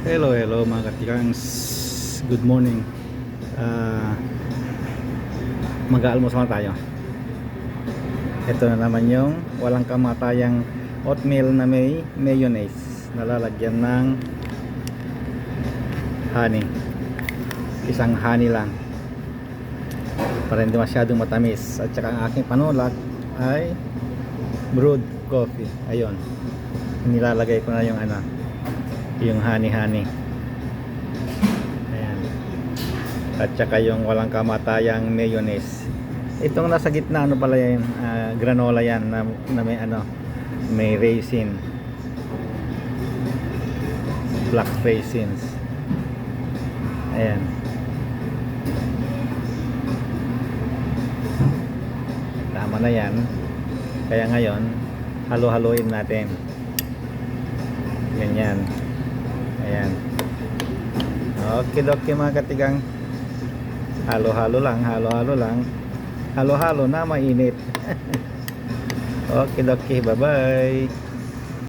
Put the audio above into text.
Hello, hello mga katikangs. Good morning. Ah, mag-aalmos na tayo. Ito na naman yung walang kamatayang oatmeal na may mayonnaise. Nalalagyan ng honey. Isang honey lang. Para hindi masyadong matamis. At saka ang aking panulak ay brewed coffee. Ayun. Nilalagay ko na yung ano, yung honey honey ayan. At saka yung walang kamatayang mayonnaise. Itong nasa gitna ano pala yan? Ah, granola yan na, na may ano may raisin. Black raisins. Ayan. Tama na yan. Kaya ngayon halo-haloin natin. Ganyan ayan. Okay okay mga katigang. Halo halo lang halo halo lang. Halo halo na mainit. Okay okay bye bye